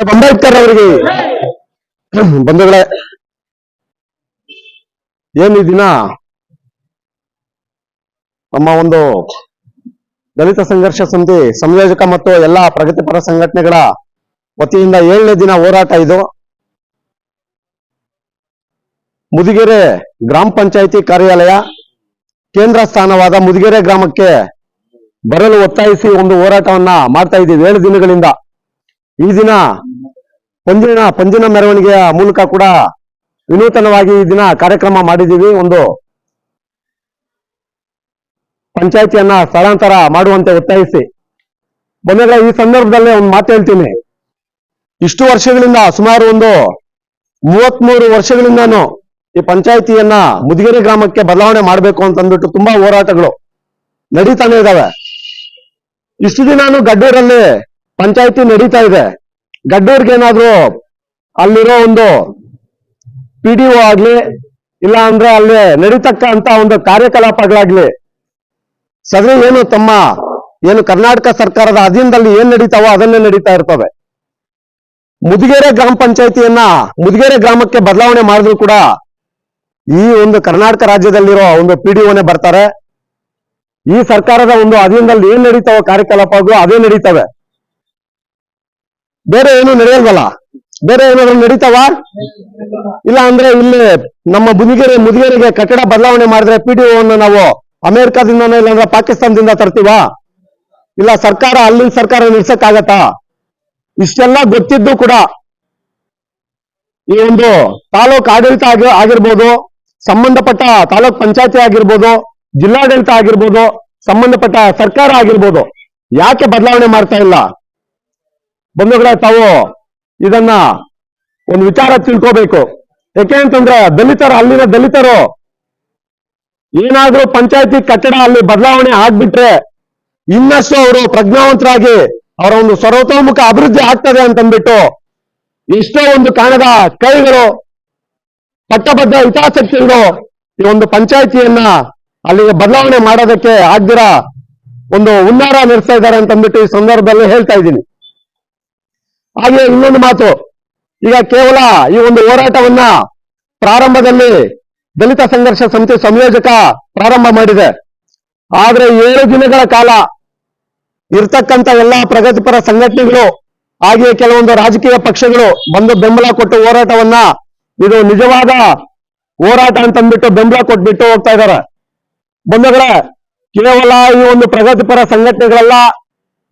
ಅಂಬೇಡ್ಕರ್ ಅವರಿಗೆ. ಬಂಧುಗಳೇ, ಏನು ದಿನ? ನಮ್ಮ ಒಂದು ದಲಿತ ಸಂಘರ್ಷ ಸಮಿತಿ ಸಂಯೋಜಕ ಮತ್ತು ಎಲ್ಲಾ ಪ್ರಗತಿಪರ ಸಂಘಟನೆಗಳ ವತಿಯಿಂದ ಏಳನೇ ದಿನ ಹೋರಾಟ ಇದು. ಮುದಿಗೆರೆ ಗ್ರಾಮ ಪಂಚಾಯಿತಿ ಕಾರ್ಯಾಲಯ, ಕೇಂದ್ರ ಸ್ಥಾನವಾದ ಮುದಿಗೆರೆ ಗ್ರಾಮಕ್ಕೆ ಬರಲು ಒತ್ತಾಯಿಸಿ ಒಂದು ಹೋರಾಟವನ್ನ ಮಾಡ್ತಾ ಇದ್ದೀವಿ. ಏಳು ದಿನಗಳಿಂದ. ಈ ದಿನ ಪಂಜಿನ ಪಂಜಿನ ಮೆರವಣಿಗೆಯ ಮೂಲಕ ಕೂಡ ವಿನೂತನವಾಗಿ ಈ ದಿನ ಕಾರ್ಯಕ್ರಮ ಮಾಡಿದ್ದೀವಿ. ಒಂದು ಪಂಚಾಯತಿಯನ್ನ ಸ್ಥಳಾಂತರ ಮಾಡುವಂತೆ ಒತ್ತಾಯಿಸಿ. ಬಂದಾಗ ಈ ಸಂದರ್ಭದಲ್ಲೇ ಒಂದು ಮಾತು ಹೇಳ್ತೀನಿ. ಇಷ್ಟು ವರ್ಷಗಳಿಂದ, ಸುಮಾರು ಒಂದು ಮೂವತ್ಮೂರು ವರ್ಷಗಳಿಂದಾನು ಈ ಪಂಚಾಯತಿಯನ್ನ ಮುದಿಗೆರೆ ಗ್ರಾಮಕ್ಕೆ ಬದಲಾವಣೆ ಮಾಡಬೇಕು ಅಂತಂದ್ಬಿಟ್ಟು ತುಂಬಾ ಹೋರಾಟಗಳು ನಡೀತಾನೆ ಇದಾವೆ. ಇಷ್ಟು ದಿನಾನು ಗಡ್ಡೂರಲ್ಲಿ ಪಂಚಾಯಿತಿ ನಡೀತಾ ಇದೆ. ಗಡ್ಡೂರ್ಗೆ ಏನಾದ್ರು ಅಲ್ಲಿರೋ ಒಂದು ಪಿ ಡಿ ಒ ಆಗ್ಲಿ ಇಲ್ಲ ಅಂದ್ರೆ ಅಲ್ಲಿ ನಡೀತಕ್ಕಂತ ಒಂದು ಕಾರ್ಯಕಲಾಪಗಳಾಗ್ಲಿ, ಸದರಿ ಏನು ತಮ್ಮ, ಏನು ಕರ್ನಾಟಕ ಸರ್ಕಾರದ ಅಧೀನದಲ್ಲಿ ಏನ್ ನಡೀತಾವೋ ಅದನ್ನೇ ನಡೀತಾ ಇರ್ತವೆ. ಮುದಿಗೆರೆ ಗ್ರಾಮ ಪಂಚಾಯತಿಯನ್ನ ಮುದಿಗೆರೆ ಗ್ರಾಮಕ್ಕೆ ಬದಲಾವಣೆ ಮಾಡಿದ್ರು ಕೂಡ ಈ ಒಂದು ಕರ್ನಾಟಕ ರಾಜ್ಯದಲ್ಲಿರೋ ಒಂದು ಪಿ ಡಿ ಒನೇ ಬರ್ತಾರೆ. ಈ ಸರ್ಕಾರದ ಒಂದು ಅಧೀನದಲ್ಲಿ ಏನ್ ನಡೀತಾವೋ ಕಾರ್ಯಕಲಾಪಗಳು, ಅದೇ ನಡೀತವೆ. ಬೇರೆ ಏನು ನಡೆಯಲ್ವಲ್ಲ? ಬೇರೆ ಏನಾದ್ರು ನಡೀತಾವ ಇಲ್ಲ ಅಂದ್ರೆ ಇಲ್ಲಿ ನಮ್ಮ ಬುದಿಗೆರೆ ಮುದಿಗೆರೆಗೆ ಕಟ್ಟಡ ಬದಲಾವಣೆ ಮಾಡಿದ್ರೆ ಪಿ ಡಿ ನಾವು ನಾವು ಅಮೆರಿಕಾದಿಂದ ಇಲ್ಲಾಂದ್ರೆ ಪಾಕಿಸ್ತಾನದಿಂದ ತರ್ತೀವ? ಇಲ್ಲ ಸರ್ಕಾರ, ಅಲ್ಲಿನ ಸರ್ಕಾರ ನಿಲ್ಸಕ್ಕಾಗತ್ತಾ? ಇಷ್ಟೆಲ್ಲ ಗೊತ್ತಿದ್ದು ಕೂಡ ಈ ಒಂದು ತಾಲೂಕ್ ಆಡಳಿತ ಆಗಿ, ಆಗಿರ್ಬೋದು, ಸಂಬಂಧಪಟ್ಟ ತಾಲೂಕ್ ಪಂಚಾಯತಿ ಆಗಿರ್ಬೋದು, ಜಿಲ್ಲಾಡಳಿತ ಆಗಿರ್ಬೋದು, ಸಂಬಂಧಪಟ್ಟ ಸರ್ಕಾರ ಆಗಿರ್ಬೋದು, ಯಾಕೆ ಬದಲಾವಣೆ ಮಾಡ್ತಾ ಇಲ್ಲ? ಬಂಧುಗಳೇ, ತಾವು ಇದನ್ನ ಒಂದು ವಿಚಾರ ತಿಳ್ಕೋಬೇಕು. ಯಾಕೆ ಅಂತಂದ್ರೆ ದಲಿತರು, ಅಲ್ಲಿನ ದಲಿತರು ಏನಾದ್ರೂ ಪಂಚಾಯತಿ ಕಟ್ಟಡ ಅಲ್ಲಿ ಬದಲಾವಣೆ ಆಗ್ಬಿಟ್ರೆ ಇನ್ನಷ್ಟು ಅವರು ಪ್ರಜ್ಞಾವಂತರಾಗಿ ಅವರ ಒಂದು ಸರ್ವತೋಮುಖ ಅಭಿವೃದ್ಧಿ ಆಗ್ತದೆ ಅಂತಂದ್ಬಿಟ್ಟು ಎಷ್ಟೋ ಒಂದು ಕಾಣದ ಕೈಗಳು, ಪಟ್ಟಬದ್ಧ ಹಿತಾಸಕ್ತಿಗಳು ಈ ಒಂದು ಪಂಚಾಯತಿಯನ್ನ ಅಲ್ಲಿಗೆ ಬದಲಾವಣೆ ಮಾಡೋದಕ್ಕೆ ಆಗ್ದಿರ ಒಂದು ಹುನ್ನಾರ ನಡೆಸ್ತಾ ಇದ್ದಾರೆ ಅಂತಂದ್ಬಿಟ್ಟು ಈ ಸಂದರ್ಭದಲ್ಲಿ ಹೇಳ್ತಾ ಇದ್ದೀನಿ. ಹಾಗೆ ಇನ್ನೊಂದು ಮಾತು. ಈಗ ಕೇವಲ ಈ ಒಂದು ಹೋರಾಟವನ್ನ ಪ್ರಾರಂಭದಲ್ಲಿ ದಲಿತ ಸಂಘರ್ಷ ಸಮಿತಿ ಸಂಯೋಜಕ ಪ್ರಾರಂಭ ಮಾಡಿದೆ. ಆದ್ರೆ ಏಳು ದಿನಗಳ ಕಾಲ ಇರ್ತಕ್ಕಂತ ಎಲ್ಲಾ ಪ್ರಗತಿಪರ ಸಂಘಟನೆಗಳು, ಹಾಗೆಯೇ ಕೆಲವೊಂದು ರಾಜಕೀಯ ಪಕ್ಷಗಳು ಬಂದು ಬೆಂಬಲ ಕೊಟ್ಟು ಹೋರಾಟವನ್ನ, ಇದು ನಿಜವಾದ ಹೋರಾಟ ಅಂತಂದ್ಬಿಟ್ಟು ಬೆಂಬಲ ಕೊಟ್ಬಿಟ್ಟು ಹೋಗ್ತಾ ಇದ್ದಾರೆ. ಬಂಧುಗಳೇ, ಕೇವಲ ಈ ಒಂದು ಪ್ರಗತಿಪರ ಸಂಘಟನೆಗಳೆಲ್ಲ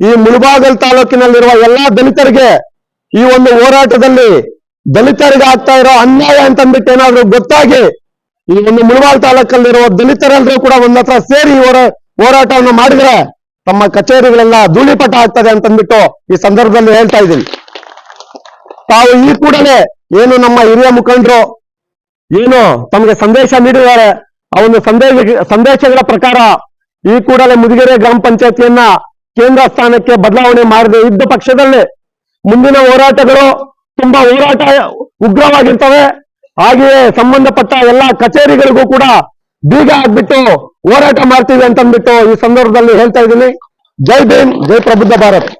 ಈ ಮುಳಬಾಗಲ್ ತಾಲೂಕಿನಲ್ಲಿರುವ ಎಲ್ಲಾ ದಲಿತರಿಗೆ ಈ ಒಂದು ಹೋರಾಟದಲ್ಲಿ ದಲಿತರಿಗೆ ಆಗ್ತಾ ಇರೋ ಅನ್ಯಾಯ ಅಂತಂದ್ಬಿಟ್ಟು ಏನಾದ್ರು ಗೊತ್ತಾಗಿ ಈ ಒಂದು ಮುಳಬಾಲ್ ತಾಲೂಕಲ್ಲಿರುವ ದಲಿತರೆಲ್ಲರೂ ಕೂಡ ಒಂದ್ ಹತ್ರ ಸೇರಿ ಹೋರಾಟವನ್ನು ಮಾಡಿದ್ರೆ ತಮ್ಮ ಕಚೇರಿಗಳೆಲ್ಲ ಧೂಳಿಪಟ ಆಗ್ತದೆ ಅಂತಂದ್ಬಿಟ್ಟು ಈ ಸಂದರ್ಭದಲ್ಲಿ ಹೇಳ್ತಾ ಇದ್ದೀನಿ. ತಾವು ಈ ಕೂಡಲೇ ಏನು ನಮ್ಮ ಹಿರಿಯ ಮುಖಂಡರು ಏನು ತಮಗೆ ಸಂದೇಶ ನೀಡಿದ್ದಾರೆ, ಆ ಒಂದು ಸಂದೇಶ, ಸಂದೇಶಗಳ ಪ್ರಕಾರ ಈ ಕೂಡಲೇ ಮುದಿಗೆರೆ ಗ್ರಾಮ ಪಂಚಾಯತಿಯನ್ನ ಕೇಂದ್ರ ಸ್ಥಾನಕ್ಕೆ ಬದಲಾವಣೆ ಮಾಡದೆ ಇದ್ದ ಪಕ್ಷದಲ್ಲಿ ಮುಂದಿನ ಹೋರಾಟಗಳು ತುಂಬಾ ಹೋರಾಟ ಉಗ್ರವಾಗಿರ್ತವೆ. ಹಾಗೆಯೇ ಸಂಬಂಧಪಟ್ಟ ಎಲ್ಲಾ ಕಚೇರಿಗಳಿಗೂ ಕೂಡ ಬೀಗ ಆಗ್ಬಿಟ್ಟು ಹೋರಾಟ ಮಾಡ್ತೀವಿ ಅಂತಂದ್ಬಿಟ್ಟು ಈ ಸಂದರ್ಭದಲ್ಲಿ ಹೇಳ್ತಾ ಇದ್ದೀನಿ. ಜೈ ಭೀಮ್, ಜೈ ಪ್ರಬುದ್ಧ ಭಾರತ್.